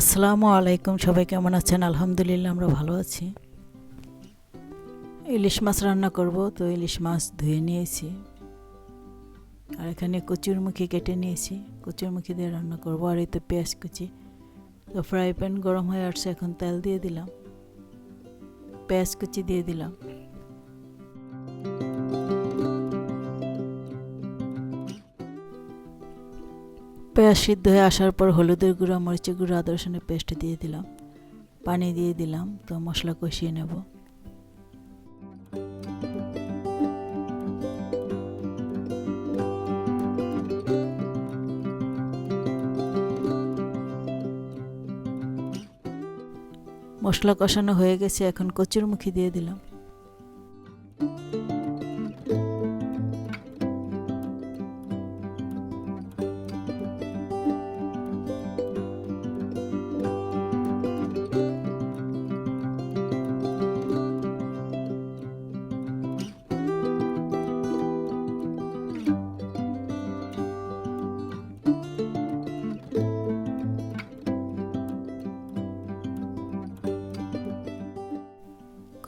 আসসালামু আলাইকুম, সবাই কেমন আছেন? আলহামদুলিল্লাহ, আমরা ভালো আছি। ইলিশ মাছ রান্না করব, তো ইলিশ মাছ ধুয়ে নিয়েছি। আর এখানে কচুরমুখী কেটে নিয়েছি। কচুরমুখী দিয়ে রান্না করব, আর এই তো পেঁয়াজ কুচি। তো ফ্রাই প্যান গরম হয়ে আসছে, এখন তেল দিয়ে দিলাম। পেঁয়াজ কুচি দিয়ে দিলাম। পেঁয়াজ সিদ্ধ হয়ে আসার পর হলুদের গুঁড়া, মরিচের গুঁড়া, আদা, রসুনের পেস্ট দিয়ে দিলাম। পানি দিয়ে দিলাম, তো মশলা কষিয়ে নেব। মশলা কষানো হয়ে গেছে, এখন কচুরমুখী দিয়ে দিলাম।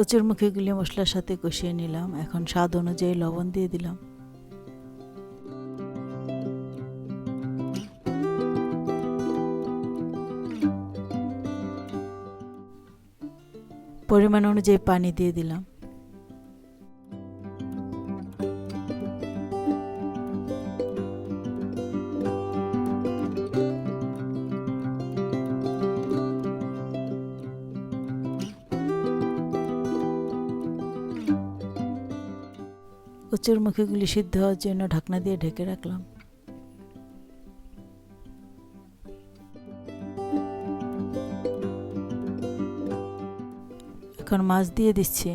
কচুর মুখেগুলি মশলার সাথে কষিয়ে নিলাম। এখন স্বাদ অনুযায়ী লবণ দিয়ে দিলাম। পরিমাণ অনুযায়ী পানি দিয়ে দিলাম। কচুর মুখীগুলি সিদ্ধ হওয়ার জন্য ঢাকনা দিয়ে ঢেকে রাখলাম। এখন মাছ দিয়ে দিচ্ছি।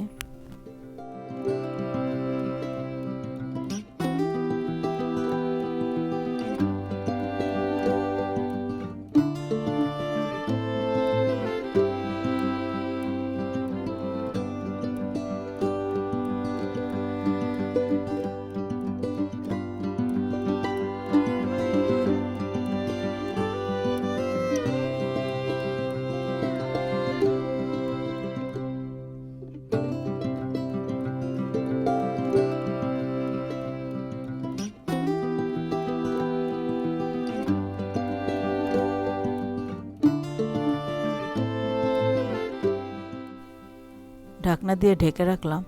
ঢাকনা দিয়ে ঢেকে রাখলাম।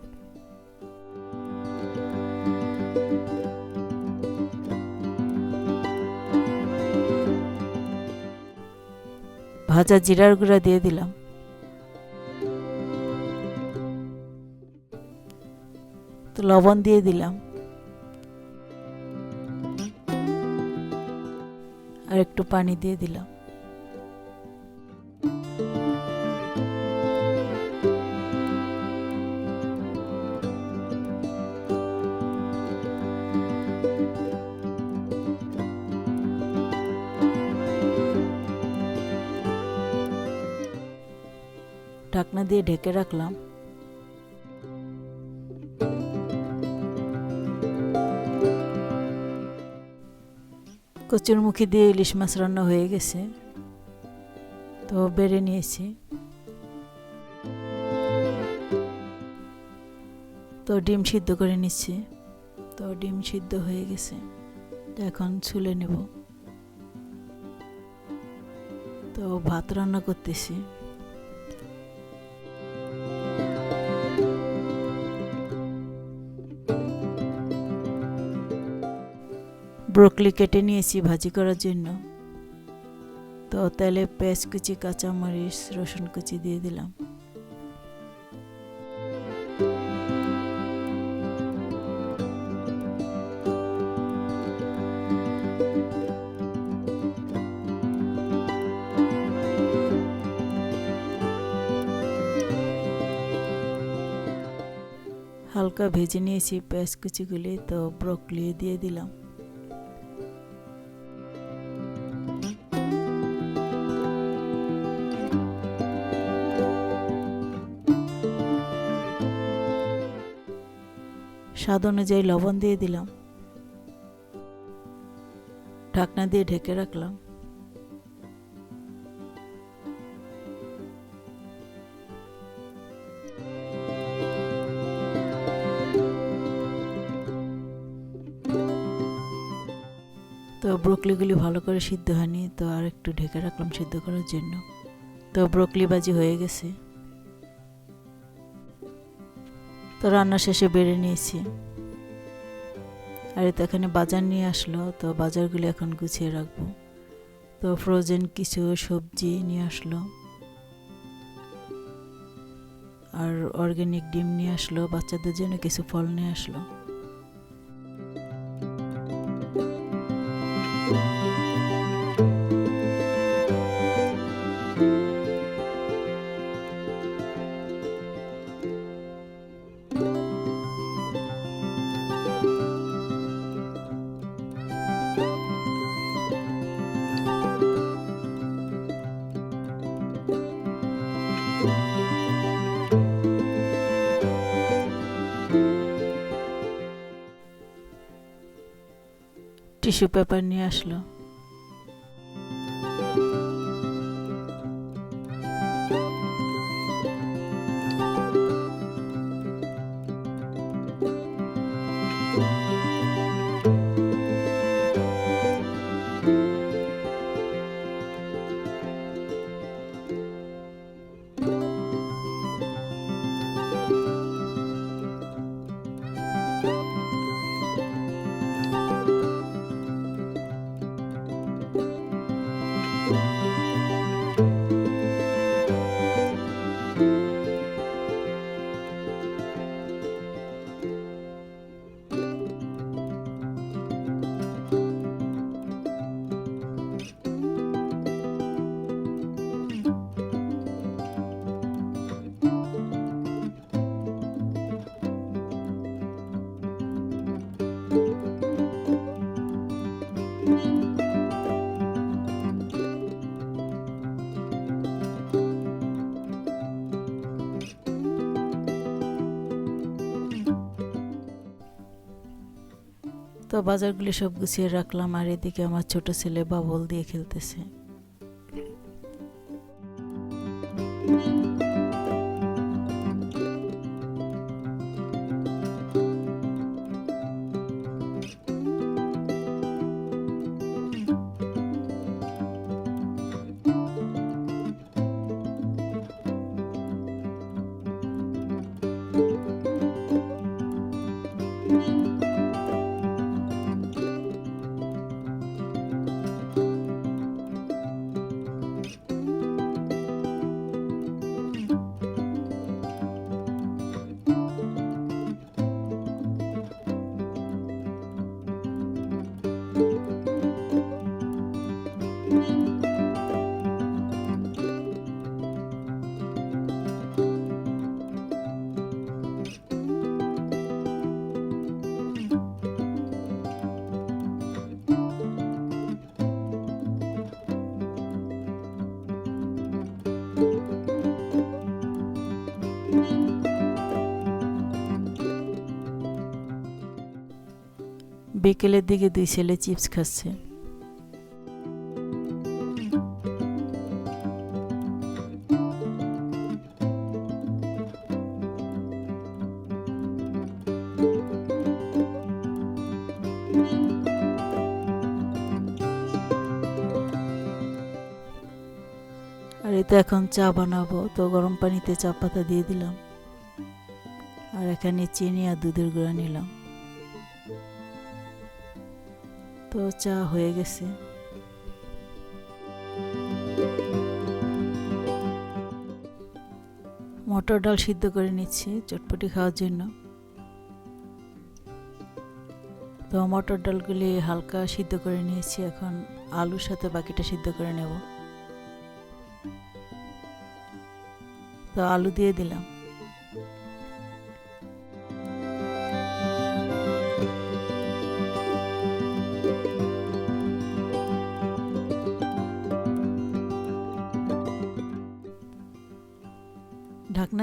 ভাজা জিরার গুঁড়া দিয়ে দিলাম। তো লবণ দিয়ে দিলাম। আর একটু পানি দিয়ে দিলাম। ঢাকনা দিয়ে ঢেকে রাখলাম। কচুরমুখী দিয়ে ইলিশ মাছ রান্না হয়ে গেছে। তো বেড়ে নিয়েছি। তো ডিম সিদ্ধ করে নিচ্ছি। তো ডিম সিদ্ধ হয়ে গেছে। এখন ছুলে নেব। তো ভাত রান্না করতেছি। ব্রোকলি কেটে নিয়েছি ভাজি করার জন্য। তো তেলে পেঁয়াজ কুচি, কাঁচামরিচ, রসুন কুচি দিয়ে দিলাম। হালকা ভেজে নিয়েছি পেঁয়াজ কুচিগুলি, তো ব্রোকলি দিয়ে দিলাম। স্বাদ অনুযায়ী লবণ দিয়ে দিলাম। ঢাকনা দিয়ে ঢেকে রাখলাম। তো ব্রোকলিগুলি ভালো করে সিদ্ধ হয়নি, তো আর একটু ঢেকে রাখলাম সিদ্ধ করার জন্য। তো ব্রোকলি বাজি হয়ে গেছে। তো রান্না শেষে বেড়ে নিয়েছি। আর তো এখানে বাজার নিয়ে আসলো, তো বাজারগুলো এখন গুছিয়ে রাখব। তো ফ্রোজেন কিছু সবজি নিয়ে আসলো। আর অর্গ্যানিক ডিম নিয়ে আসলো, বাচ্চাদের জন্য কিছু ফল নিয়ে আসলো। টিস্যু পেপার নিয়ে আসলো। তো বাজারগুলি সব গুছিয়ে রাখলাম আর এদিকে আমার ছোট ছেলে বাবল দিয়ে খেলতেছে। বিকেলের দিকে দুই ছেলে চিপস খাচ্ছে। আর এতে এখন চা বানাবো, তো গরম পানিতে চা পাতা দিয়ে দিলাম। আর এখানে চিনি আর দুধের গুঁড়া নিলাম। তো চা হয়ে গেছে। মটর ডাল সিদ্ধ করে নিচ্ছি চটপটি খাওয়ার জন্য। তো মটর ডালগুলি হালকা সিদ্ধ করে নিয়েছি, এখন আলুর সাথে বাকিটা সিদ্ধ করে নেব। তো আলু দিয়ে দিলাম।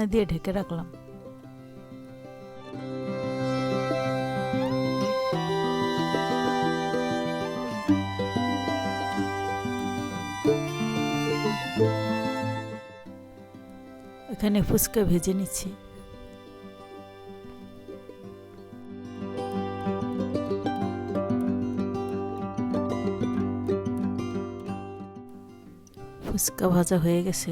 ঢাকনা দিয়ে ঢেকে রাখলাম। এখানে ফুচকা ভেজে নিচ্ছি। ফুচকা ভাজা হয়ে গেছে।